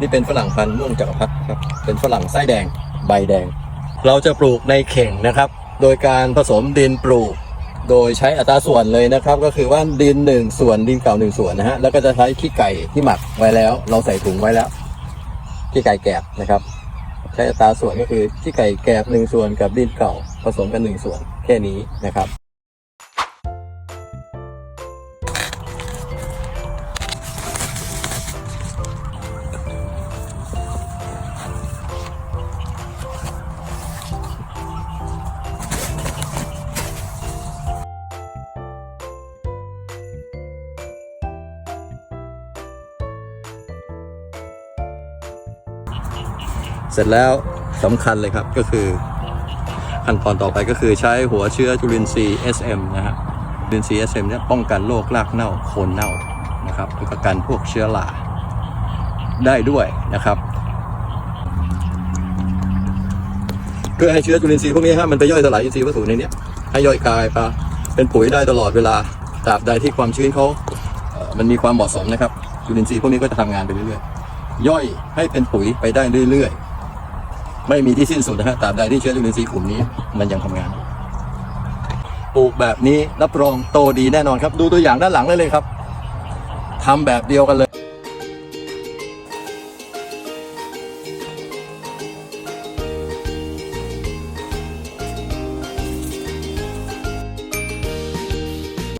นี่เป็นฝรั่งพันธุ์ม่วงจักรพรรดิครับ เป็นฝรั่งไส้แดง ใบแดง เราจะปลูกในเข่งนะครับ โดยการผสมดินปลูก โดยใช้อัตราส่วนเลยนะครับ ก็คือว่าดินหนึ่งส่วนดินเก่าหนึ่งส่วนนะฮะ แล้วก็จะใช้ขี้ไก่ที่หมักไว้แล้ว เราใส่ถุงไว้แล้วขี้ไก่แกบนะครับ ใช้อัตราส่วนก็คือขี้ไก่แกบหนึ่งส่วนกับดินเก่าผสมกันหนึ่งส่วนแค่นี้นะครับ เสร็จแล้วสำคัญเลยครับก็คือขั้นตอนต่อไปก็คือใช้หัวเชื้อจุลินทรีย์ SM นะฮะจุลินทรีย์ SM เนี่ยป้องกันโรครากเน่าโคนเน่านะครับแล้วก็กันพวกเชื้อราได้ด้วยนะครับเพื่อให้เชื้อจุลินทรีย์พวกนี้ฮะมันไปย่อยสลายอินทรีย์วัตถุในนี้ให้ย่อยกลายไปเป็นปุ๋ยได้ตลอดเวลาตราบใดที่ความชื้นเขาเอ่อมันมีความเหมาะสมนะครับจุลินทรีย์พวกนี้ก็จะทำงานไปเรื่อยๆย่อยให้เป็นปุ๋ยไปได้เรื่อยๆ ไม่มีที่สิ้นสุดนะฮะตราบใดที่เชื้อจุลินทรีย์กลุ่มนี้ มันยังทำงาน ปลูกแบบนี้รับรองโตดีแน่นอนครับ ดูตัวอย่างด้านหลังได้เลยครับทำแบบเดียวกันเลย